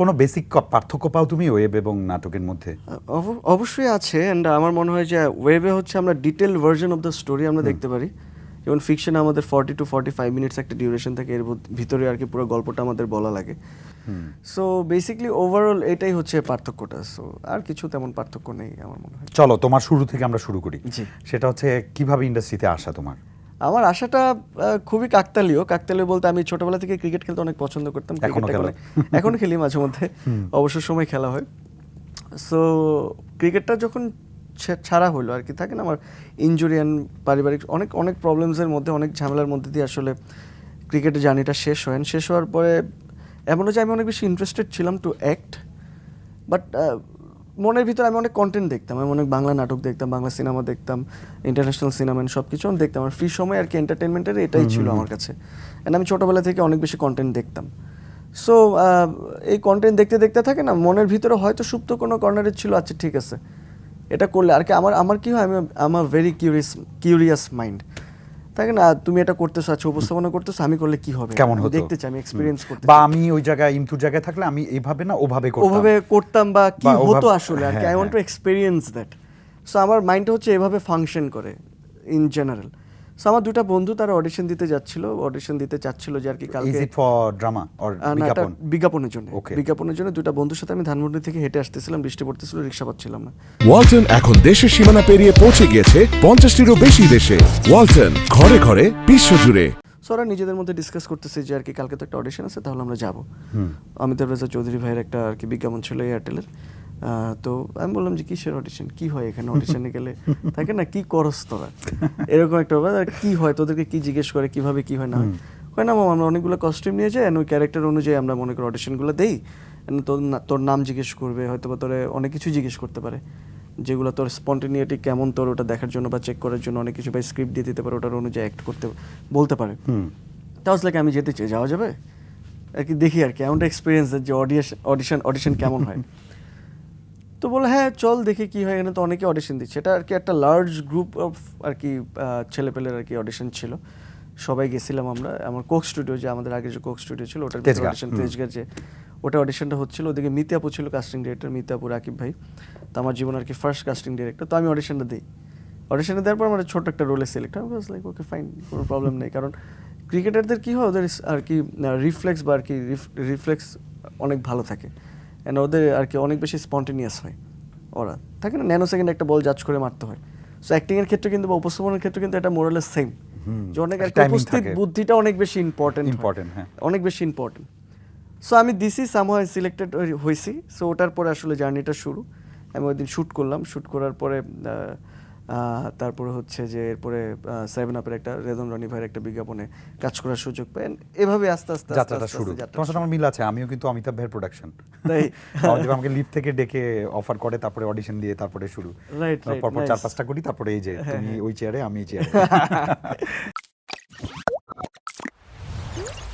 কোনো বেসিক পার্থক্য পাও তুমি ওয়েব এবং নাটকের মধ্যে? অব- অবশ্যই আছে অ্যান্ড আমার মনে হয় যে ওয়েবে হচ্ছে আমরা detail version of the story আমরা দেখতে পারি। যেমন ফিকশনে আমাদের forty two forty five minutes একটা ডিউরেশন থাকে এর ভিতরে আর কি পুরো গল্পটা আমাদের বলা লাগে। সো বেসিকলি ওভারঅল এটাই হচ্ছে পার্থক্যটা। সো আর কিছু তেমন পার্থক্য নেই আমার মনে হয়। চলো তোমার শুরু থেকে আমরা শুরু করি। সেটা হচ্ছে কীভাবে ইন্ডাস্ট্রিতে আসা তোমার? আমার আশাটা খুবই কাকতালীয়। কাকতালীয় বলতে আমি ছোটবেলা থেকে ক্রিকেট খেলতে অনেক পছন্দ করতাম এখনও খেলো? মাঝে মধ্যে। অবসর সময় খেলা হয়। সো ক্রিকেটটা যখন ছাড়া হলো আর কি থাকে না আমার ইনজুরি অ্যান্ড পারিবারিক অনেক অনেক প্রবলেমসের মধ্যে অনেক ঝামেলার মধ্যে দিয়ে আসলে ক্রিকেটের জার্নিটা শেষ হয়। শেষ হওয়ার পরে এমনও যে আমি অনেক বেশি ইন্টারেস্টেড ছিলাম টু অ্যাক্ট বাট মনের ভিতরে আমি অনেক কন্টেন্ট দেখতাম আমি অনেক বাংলা নাটক দেখতাম বাংলা সিনেমা দেখতাম ইন্টারন্যাশনাল সিনেমা সব কিছু আমি দেখতাম। আর ফ্রি সময় আর কি এন্টারটেনমেন্টের এটাই ছিল আমার কাছে। অ্যান্ড আমি ছোটোবেলা থেকে অনেক বেশি কন্টেন্ট দেখতাম। সো এই কন্টেন্ট দেখতে দেখতে থাকে না মনের ভিতরে হয়তো সুপ্ত কোনো কর্নারে ছিল আচ্ছা ঠিক আছে। এটা করলে আর কি আমার আমার কি হয় আমি আমার ভেরি কিউরিয়াস কিউরিয়াস মাইন্ড থাকে না তুমি এটা করতেছো আচ্ছা উপস্থাপনা করতেছো আমি করলে কি হবে? কেমন হতো? দেখতে চাই আমি এক্সপিরিয়েন্স করতে বা আমি ওই জায়গায় ইমতুর জায়গায় থাকলে আমি এইভাবে না ওভাবে করতাম। ওভাবে করতাম বা কি হতো আসলে আর কি? I want to experience that so আমার মাইন্ডটা হচ্ছে এভাবে ফাংশন করে ইন জেনারেল সো আমার দুটা বন্ধু তারা অডিশন দিতে যাচ্ছিল অডিশন দিতে চাচ্ছিল যে আর কি ইজ কালকে ইট ফর ড্রামা অর বিজ্ঞাপন? বিজ্ঞাপনের জন্য। বিজ্ঞাপনের জন্য দুটা বন্ধুর সাথে আমি ধানমন্ডি থেকে হেঁটে আসতেছিলাম বৃষ্টি পড়তেছিল রিক্সা পাচ্ছিলাম না। ওয়ালটন এখন দেশের সীমানা পেরিয়ে পৌঁছে গিয়েছে পঞ্চাশটিরও বেশি দেশে। ওয়ালটন ঘরে ঘরে বিশ্বজুড়ে। সো ওরা নিজেদের মধ্যে ডিসকাস করতেছে যে আর কি কালকে তো একটা অডিশন আছে তাহলে আমরা যাব। অমিতাভ রেজা চৌধুরী ভাইয়ের একটা আর কি বিজ্ঞাপন ছিল এয়ারটেলের তো আমি বললাম যে কিসের অডিশন কি হয় এখানে অডিশনে গেলে? থাকে না কি করস তোরা? এরকম একটা ব্যাপার। আর কি হয় তোদেরকে কি জিজ্ঞেস করে কীভাবে কি হয় না হয়? হয় না আমরা অনেকগুলো কস্টিউম নিয়ে যাই ওই ক্যারেক্টার অনুযায়ী আমরা মনে করি অডিশনগুলো দেই। তোর তোর নাম জিজ্ঞেস করবে হয়তো বা তোরে অনেক কিছু জিজ্ঞেস করতে পারে। যেগুলো তোর স্পন্টেনিয়াটি কেমন তোর ওটা দেখার জন্য বা চেক করার জন্য অনেক কিছু বা স্ক্রিপ্ট দিয়ে দিতে পারে ওটার অনুযায়ী অ্যাক্ট করতে বলতে পারে। তাও লাইক আমি যেতে চাই যাওয়া যাবে? আর কি দেখি আর কি এমনটা এক্সপিরিয়েন্স যে অডিশন অডিশন অডিশন কেমন হয়। তো বলে হ্যাঁ চল দেখি কি হয়। এখানে তো অনেকে অডিশন দিচ্ছে। এটা আর কি একটা লার্জ গ্রুপ অফ আর কি আহ, ছেলেপেলের আর কি অডিশন ছিল। সবাই গেছিলাম আমরা। আমার কোক স্টুডিও যে আমাদের আগে যে কোক স্টুডিও ছিল ওটার অডিশন। তেজগার যে ওটা অডিশনটা হচ্ছিল। ওদিকে মিতে আপু ছিল কাস্টিং ডিরেক্টর মিতে আপু রাকিব ভাই। তো আমার জীবন আর কি ফার্স্ট কাস্টিং ডিরেক্টর তো আমি অডিশনটা দিই। অডিশনে দেওয়ার পর আমার ছোট একটা রোলে সিলেক্ট হয়। লাইক ওকে ফাইন কোনো প্রবলেম নেই। কারণ ক্রিকেটারদের কী হয় ওদের আর কি রিফ্লেক্স বা আর কি রিফ্লেক্স অনেক ভালো থাকে। অ্যান্ড ওদের আর কি অনেক বেশি স্পন্টেনিয়াস হয় ওরা। থাকে না ন্যানো সেকেন্ড একটা বল জাজ করে মারতে হয়। সো অ্যাক্টিংয়ের ক্ষেত্রে কিন্তু বা উপস্থাপনের ক্ষেত্রে কিন্তু এটা মোরালেস সেম যে অনেক একটা উপস্থিত বুদ্ধিটা অনেক বেশি ইম্পর্টেন্ট ইম্পর্টেন্ট হ্যাঁ। অনেক বেশি ইম্পর্টেন্ট সো আমি দিছি সামহাও সিলেক্টেড হয়েছি। সো ওটার পরে আসলে জার্নিটা শুরু। আমি ওই দিন শ্যুট করলাম। শ্যুট করার পরে তারপরে হচ্ছে যে এরপরে সেভেন আপের একটা রেদন রনি ভাইয়ের একটা বিজ্ঞাপনে কাজ করার সুযোগ পেন এভাবে আস্তে আস্তে যাত্রাটা শুরু। তোমার সাথে আমার মিল আছে আমিও কিন্তু অমিতাভ ভাইয়ের প্রোডাকশন তাই? আমাকে লিফট থেকে ডেকে অফার করে তারপরে অডিশন দিয়ে তারপরে শুরু। রাইট পরপর. চার পাঁচটা করি তারপরে এই যে তুমি ওই চেয়ারে আমি এই চেয়ারে